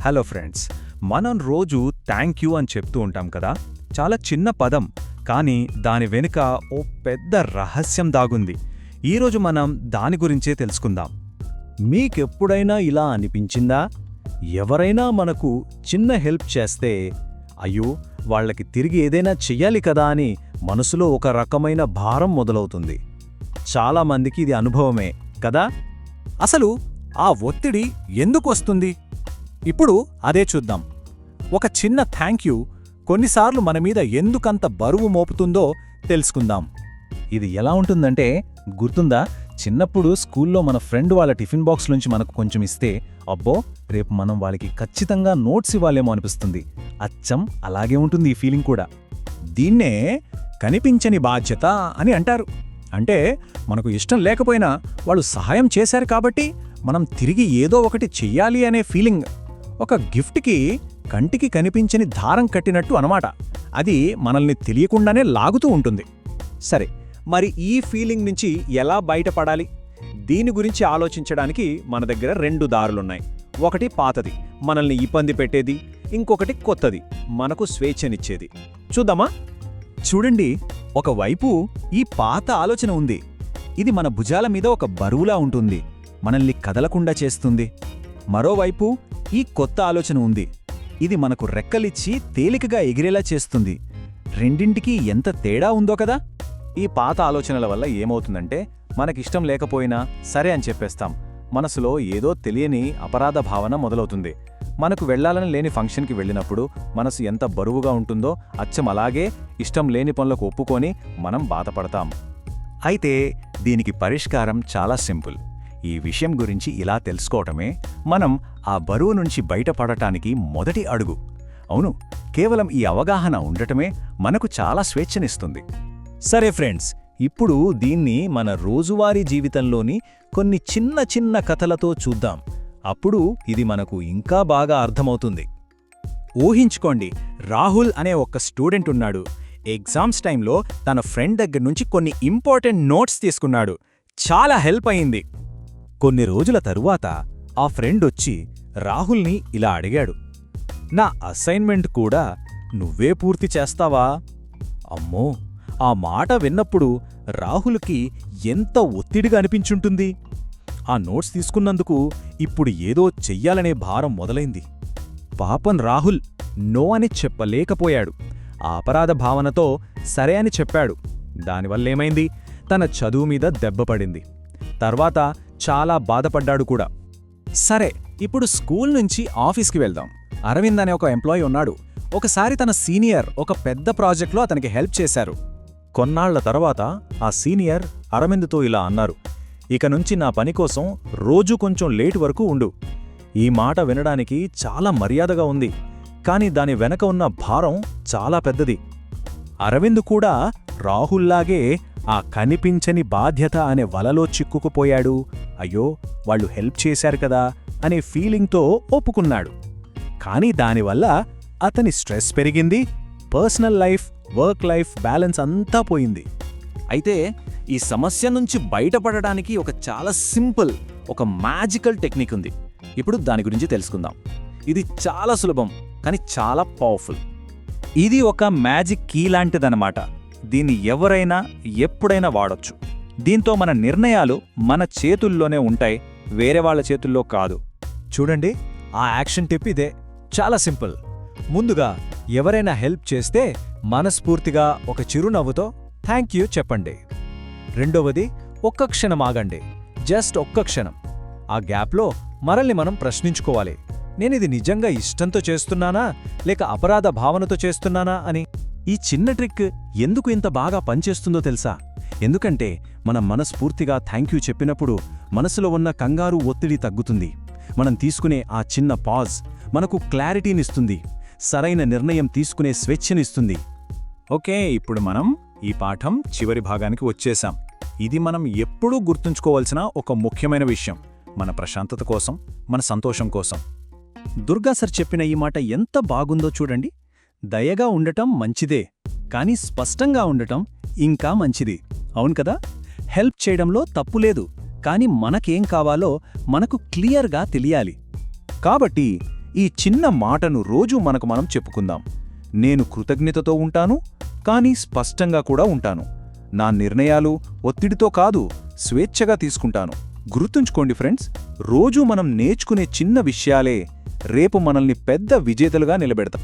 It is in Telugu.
హలో ఫ్రెండ్స్ మనం రోజు థ్యాంక్ యూ అని చెప్తూ ఉంటాం కదా? చాలా చిన్న పదం కానీ దాని వెనుక ఓ పెద్ద రహస్యం దాగుంది. ఈరోజు మనం దాని గురించే తెలుసుకుందాం. మీకెప్పుడైనా ఇలా అనిపించిందా? ఎవరైనా మనకు చిన్న హెల్ప్ చేస్తే అయ్యో వాళ్ళకి తిరిగి ఏదైనా చెయ్యాలి కదా అని మనసులో ఒక రకమైన భారం మొదలవుతుంది. చాలామందికి ఇది అనుభవమే కదా? అసలు ఆ ఒత్తిడి ఎందుకు వస్తుంది? ఇప్పుడు అదే చూద్దాం. ఒక చిన్న థ్యాంక్ యూ కొన్నిసార్లు మన మీద ఎందుకంత బరువు మోపుతుందో తెలుసుకుందాం. ఇది ఎలా ఉంటుందంటే గుర్తుందా? చిన్నప్పుడు స్కూల్లో మన ఫ్రెండ్ వాళ్ళ టిఫిన్ బాక్స్ నుంచి మనకు కొంచెం ఇస్తే అబ్బో రేపు మనం వాళ్ళకి ఖచ్చితంగా నోట్స్ ఇవ్వాలేమో అనిపిస్తుంది. అచ్చం అలాగే ఉంటుంది ఈ ఫీలింగ్ కూడా. దీన్నే కనిపించని బాధ్యత అని అంటారు. అంటే మనకు ఇష్టం లేకపోయినా వాళ్ళు సహాయం చేశారు కాబట్టి మనం తిరిగి ఏదో ఒకటి చెయ్యాలి అనే ఫీలింగ్. ఒక గిఫ్ట్కి కంటికి కనిపించని దారం కట్టినట్టు అనమాట అది మనల్ని తెలియకుండానే లాగుతూ ఉంటుంది. సరే మరి ఈ ఫీలింగ్ నుంచి ఎలా బయటపడాలి? దీని గురించి ఆలోచించడానికి మన దగ్గర రెండు దారులున్నాయి. ఒకటి పాతది మనల్ని ఇబ్బంది పెట్టేది. ఇంకొకటి కొత్తది మనకు స్వేచ్ఛనిచ్చేది. చూద్దామా? చూడండి ఒకవైపు ఈ పాత ఆలోచన ఉంది. ఇది మన భుజాల మీద ఒక బరువులా ఉంటుంది. మనల్ని కదలకుండా చేస్తుంది. మరోవైపు ఈ కొత్త ఆలోచన ఉంది. ఇది మనకు రెక్కలిచ్చి తేలికగా ఎగిరేలా చేస్తుంది. రెండింటికి ఎంత తేడా ఉందో కదా? ఈ పాత ఆలోచనల వల్ల ఏమవుతుందంటే మనకిష్టం లేకపోయినా సరే అని చెప్పేస్తాం. మనసులో ఏదో తెలియని అపరాధ భావన మొదలవుతుంది. మనకు వెళ్ళాలని లేని ఫంక్షన్కి వెళ్ళినప్పుడు మనసు ఎంత బరువుగా ఉంటుందో అచ్చం అలాగే ఇష్టం లేని పనులకు ఒప్పుకొని మనం బాధపడతాం. అయితే దీనికి పరిష్కారం చాలా సింపుల్. ఈ విషయం గురించి ఇలా తెలుసుకోవటమే మనం ఆ బరువు నుంచి బయటపడటానికి మొదటి అడుగు. అవును కేవలం ఈ అవగాహన ఉండటమే మనకు చాలా స్వేచ్ఛనిస్తుంది. సరే ఫ్రెండ్స్ ఇప్పుడు దీన్ని మన రోజువారీ జీవితంలోని కొన్ని చిన్న చిన్న కథలతో చూద్దాం. అప్పుడు ఇది మనకు ఇంకా బాగా అర్థమవుతుంది. ఊహించుకోండి రాహుల్ అనే ఒక స్టూడెంట్ ఉన్నాడు. ఎగ్జామ్స్ టైంలో తన ఫ్రెండ్ దగ్గర నుంచి కొన్ని ఇంపార్టెంట్ నోట్స్ తీసుకున్నాడు. చాలా హెల్ప్ అయింది. కొన్ని రోజుల తరువాత ఆ ఫ్రెండ్ వచ్చి రాహుల్ని ఇలా అడిగాడు. నా అసైన్మెంట్ కూడా నువ్వే పూర్తి చేస్తావా? అమ్మో ఆ మాట విన్నప్పుడు రాహుల్కి ఎంత ఒత్తిడిగా అనిపించుంటుంది. ఆ నోట్స్ తీసుకున్నందుకు ఇప్పుడు ఏదో చెయ్యాలనే భారం మొదలైంది. పాపం రాహుల్ నో అని చెప్పలేకపోయాడు. ఆ అపరాధ భావనతో సరే అని చెప్పాడు. దానివల్లేమైంది తన చదువు మీద దెబ్బపడింది తర్వాత చాలా బాధపడ్డాడు కూడా. సరే ఇప్పుడు స్కూల్ నుంచి ఆఫీస్కి వెళ్దాం. అరవింద్ అనే ఒక ఎంప్లాయీ ఉన్నాడు. ఒకసారి తన సీనియర్ ఒక పెద్ద ప్రాజెక్ట్లో అతనికి హెల్ప్ చేశారు. కొన్నాళ్ళ తర్వాత ఆ సీనియర్ అరవింద్తో ఇలా అన్నారు ఇక నుంచి నా పని కోసం రోజూ కొంచెం లేటు వరకు ఉండు. ఈ మాట వినడానికి చాలా మర్యాదగా ఉంది కాని దాని వెనక ఉన్న భారం చాలా పెద్దది. అరవింద్ కూడా రాహుల్లాగే ఆ కనిపించని బాధ్యత అనే వలలో చిక్కుకుపోయాడు. అయ్యో వాళ్ళు హెల్ప్ చేశారు కదా అనే ఫీలింగ్తో ఒప్పుకున్నాడు. కానీ దానివల్ల అతని స్ట్రెస్ పెరిగింది personal life work life balance అంతా పోయింది. అయితే ఈ సమస్య నుంచి బయటపడడానికి ఒక చాలా సింపుల్ ఒక మ్యాజికల్ టెక్నిక్ ఉంది. ఇప్పుడు దాని గురించి తెలుసుకుందాం. ఇది చాలా సులభం కానీ చాలా పవర్ఫుల్. ఇది ఒక మ్యాజిక్ కీ లాంటిదన్నమాట. దీన్ని ఎవరైనా ఎప్పుడైనా వాడొచ్చు. దీంతో మన నిర్ణయాలు మన చేతుల్లోనే ఉంటాయి వేరే వాళ్ళ చేతుల్లో కాదు. చూడండి ఆ యాక్షన్ టిప్ ఇదే. చాలా సింపుల్. ముందుగా ఎవరైనా హెల్ప్ చేస్తే మనస్ఫూర్తిగా ఒక చిరునవ్వుతో థ్యాంక్ యూ చెప్పండి. రెండవది ఒక్క క్షణం ఆగండి. జస్ట్ ఒక్క క్షణం. ఆ గ్యాప్లో మనల్ని మనం ప్రశ్నించుకోవాలి. నేనిది నిజంగా ఇష్టంతో చేస్తున్నానా లేక అపరాధ భావనతో చేస్తున్నానా అని? ఈ చిన్న ట్రిక్ ఎందుకు ఇంత బాగా పనిచేస్తుందో తెలుసా? ఎందుకంటే మనం మనస్ఫూర్తిగా థ్యాంక్ యూ చెప్పినప్పుడు మనసులో ఉన్న కంగారు ఒత్తిడి తగ్గుతుంది. మనం తీసుకునే ఆ చిన్న పాజ్ మనకు క్లారిటీనిస్తుంది. సరైన నిర్ణయం తీసుకునే స్వేచ్ఛనిస్తుంది. ఓకే ఇప్పుడు మనం ఈ పాఠం చివరి భాగానికి వచ్చేశాం ఇది మనం ఎప్పుడూ గుర్తుంచుకోవాల్సిన ఒక ముఖ్యమైన విషయం. మన ప్రశాంతత కోసం మన సంతోషం కోసం. దుర్గా సార్ చెప్పిన ఈ మాట ఎంత బాగుందో చూడండి. దయగా ఉండటం మంచిదే కానీ స్పష్టంగా ఉండటం ఇంకా మంచిది. అవును కదా? హెల్ప్ చేయడంలో తప్పులేదు కానీ మనకేం కావాలో మనకు క్లియర్గా తెలియాలి. కాబట్టి ఈ చిన్న మాటను రోజూ మనకు మనం చెప్పుకుందాం. నేను కృతజ్ఞతతో ఉంటాను కానీ స్పష్టంగా కూడా ఉంటాను. నా నిర్ణయాలు ఒత్తిడితో కాదు స్వేచ్ఛగా తీసుకుంటాను. గుర్తుంచుకోండి ఫ్రెండ్స్ రోజూ మనం నేర్చుకునే చిన్న విషయాలే రేపు మనల్ని పెద్ద విజేతలుగా నిలబెడతాం